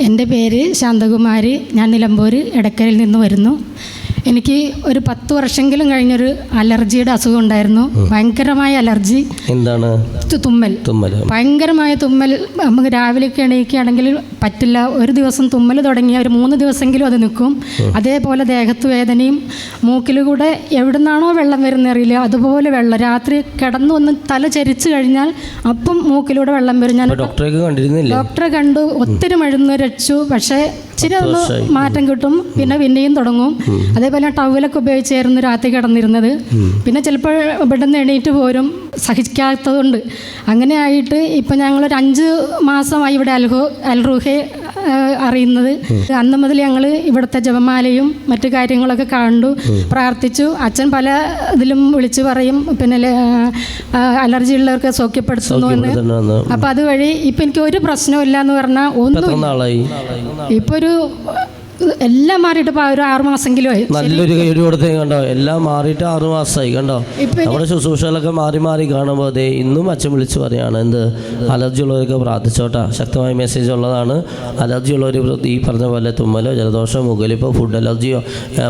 എന്റെ പേര് ശാന്തകുമാരി. ഞാൻ നിലമ്പൂർ എടക്കരയിൽ നിന്ന് വരുന്നു. എനിക്ക് ഒരു പത്ത് വർഷമെങ്കിലും കഴിഞ്ഞൊരു അലർജിയുടെ അസുഖം ഉണ്ടായിരുന്നു. ഭയങ്കരമായ അലർജി. എന്താണ്? തുമ്മൽ. തുമ്മൽ. ഭയങ്കരമായ തുമ്മൽ. നമുക്ക് രാവിലെയൊക്കെ എണീക്കുകയാണെങ്കിൽ പറ്റില്ല. ഒരു ദിവസം തുമ്മൽ തുടങ്ങിയ ഒരു മൂന്ന് ദിവസമെങ്കിലും അത് നിൽക്കും. അതേപോലെ ദേഹത്ത് വേദനയും മൂക്കിലൂടെ എവിടെ നിന്നാണോ വെള്ളം വരുന്ന അറിയില്ല. അതുപോലെ വെള്ളം. രാത്രി കിടന്നു ഒന്ന് തല ചരിച്ചു കഴിഞ്ഞാൽ അപ്പം മൂക്കിലൂടെ വെള്ളം വരും. ഞാൻ ഡോക്ടറെ കണ്ടിരുന്നില്ല? ഡോക്ടറെ കണ്ടു. ഒത്തിരി മരുന്ന് രച്ചു. പക്ഷേ ഇച്ചിരി ഒന്ന് മാറ്റം കിട്ടും. പിന്നെ പിന്നെയും തുടങ്ങും. അതേപോലെ ടവലൊക്കെ ഉപയോഗിച്ചായിരുന്നു രാത്രി കിടന്നിരുന്നത്. പിന്നെ ചിലപ്പോൾ ഇവിടുന്ന് എണീറ്റ് പോരും. സഹിക്കാത്തതുകൊണ്ട് അങ്ങനെ ആയിട്ട് ഇപ്പം ഞങ്ങളൊരു അഞ്ച് മാസമായി ഇവിടെ അൽഹു അൽറൂഹെ അറിയുന്നത്. അന്ന് മുതൽ ഞങ്ങൾ ഇവിടുത്തെ ജപമാലയും മറ്റു കാര്യങ്ങളൊക്കെ കണ്ടു പ്രാർത്ഥിച്ചു. അച്ഛൻ പല ഇതിലും വിളിച്ചു പറയും പിന്നെ അലർജി ഉള്ളവർക്ക് സൗഖ്യപ്പെടുത്തുന്നു എന്ന്. അപ്പം അതുവഴി ഇപ്പം എനിക്ക് ഒരു പ്രശ്നമില്ല എന്ന് പറഞ്ഞാൽ ഒന്നും എത്ര ഇപ്പൊ ഒരു എല്ലാം മാറിയിട്ട് ഒരു ആറു മാസമെങ്കിലും ആയി. നല്ലൊരു കൈയ്യടി കൊടുത്തേ കണ്ടോ? എല്ലാം മാറിയിട്ട് ആറു മാസമായി കണ്ടോ? നമ്മുടെ ശുശ്രൂഷകളൊക്കെ മാറി മാറി കാണുമ്പോൾ അതെ ഇന്നും അച്ഛൻ വിളിച്ചു പറയാണ് എന്ത്? അലർജി ഉള്ളവരൊക്കെ പ്രാർത്ഥിച്ചോട്ടാ? ശക്തമായ മെസ്സേജ് ഉള്ളതാണ്. അലർജി ഉള്ളവർ ഈ പറഞ്ഞ പോലെ തുമ്മലോ ജലദോഷം മുഖലിപ്പോ ഫുഡ് അലർജിയോ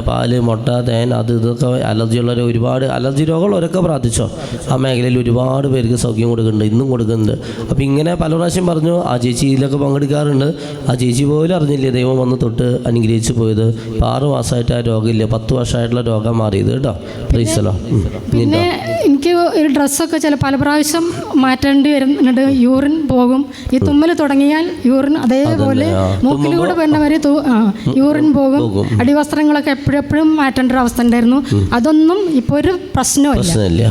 പാൽ മുട്ട തേൻ അത് ഇതൊക്കെ അലർജി ഉള്ളവർ ഒരുപാട് അലർജി രോഗമുള്ളവരൊക്കെ പ്രാർത്ഥിച്ചോ? ആ മേഖലയിൽ ഒരുപാട് പേർക്ക് സൗഖ്യം കൊടുക്കുന്നുണ്ട് ഇന്നും കൊടുക്കുന്നുണ്ട്. അപ്പോൾ ഇങ്ങനെ പല പ്രാവശ്യം പറഞ്ഞു ആ ചേച്ചി ഇതിലൊക്കെ പങ്കെടുക്കാറുണ്ട്. ആ ചേച്ചി പോലും അറിഞ്ഞില്ലേ ദൈവം വന്ന് തൊട്ട് അനുഗ്രഹിച്ച് പോയത്. ആറ് മാസമായിട്ട് ആ രോഗമില്ല പത്ത് വർഷമായിട്ടുള്ള രോഗം മാറിയത് കേട്ടോ. പ്രീസലോ? പിന്നെ എനിക്ക് ഒരു ഡ്രസ്സൊക്കെ ചില പല പ്രാവശ്യം മാറ്റേണ്ടി വരുന്നുണ്ട് യൂറിൻ പോകും. ഈ തുമ്മൽ തുടങ്ങിയാൽ യൂറിൻ അതേപോലെ മൂക്കിലൂടെ വരുന്ന വരെ യൂറിൻ പോകും. അടിവസ്ത്രങ്ങളൊക്കെ എപ്പോഴെപ്പോഴും മാറ്റേണ്ട ഒരു അവസ്ഥ ഉണ്ടായിരുന്നു. അതൊന്നും ഇപ്പോൾ ഒരു പ്രശ്നമില്ല.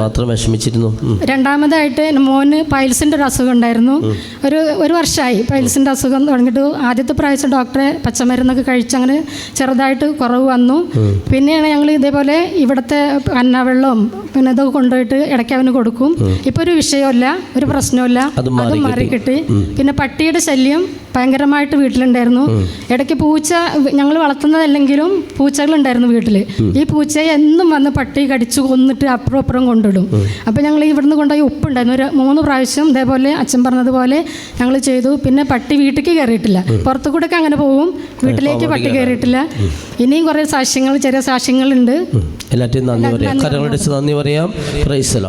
മാത്രം വിഷമിച്ചിരുന്നു. രണ്ടാമതായിട്ട് എന്റെ മോന് പൈൽസിന്റെ ഒരു അസുഖം ഉണ്ടായിരുന്നു. ഒരു ഒരു വർഷമായി പൈൽസിന്റെ അസുഖം തുടങ്ങിയിട്ട് ആദ്യത്തെ പ്രാവശ്യം ഡോക്ടറെ പച്ചമരുന്നൊക്കെ കഴിച്ച് അങ്ങനെ ചെറുതായിട്ട് കുറവ് വന്നു. പിന്നെയാണ് ഞങ്ങൾ ഇതേപോലെ ഇവിടുത്തെ കന്നവെള്ളവും പിന്നെ ഇതൊക്കെ കൊണ്ടുപോയിട്ട് ഇടയ്ക്ക് അവന് കൊടുക്കും. ഇപ്പോൾ ഒരു വിഷയമല്ല ഒരു പ്രശ്നമില്ല അത് അത് മാറി മാറി കിട്ടി. പിന്നെ പട്ടിയുടെ ശല്യം ഭയങ്കരമായിട്ട് വീട്ടിലുണ്ടായിരുന്നു. ഇടയ്ക്ക് പൂച്ച ഞങ്ങൾ വളർത്തുന്നതല്ലെങ്കിലും പൂച്ചകളുണ്ടായിരുന്നു വീട്ടിൽ ഈ പൂച്ചയെ എന്നും വന്ന് പട്ടി കടിച്ചു കൊന്നിട്ട് അപ്പുറം അപ്പുറം കൊണ്ടിടും. അപ്പോൾ ഞങ്ങൾ ഇവിടുന്ന് കൊണ്ടുപോയി ഉപ്പുണ്ടായിരുന്നു. ഒരു മൂന്ന് പ്രാവശ്യം ഇതേപോലെ അച്ഛൻ പറഞ്ഞതുപോലെ ഞങ്ങൾ ചെയ്തു. പിന്നെ പട്ടി വീട്ടിലേക്ക് കയറിയിട്ടില്ല. പുറത്തു കൂടെ ഒക്കെ അങ്ങനെ പോകും. വീട്ടിലേക്ക് പട്ടി കയറിയിട്ടില്ല. ഇനിയും കുറേ സാക്ഷ്യങ്ങൾ ചെറിയ സാക്ഷ്യങ്ങളുണ്ട്. എല്ലാറ്റിനും നന്ദി പറയാം. നന്ദി പറയാം. പ്രൈസലോ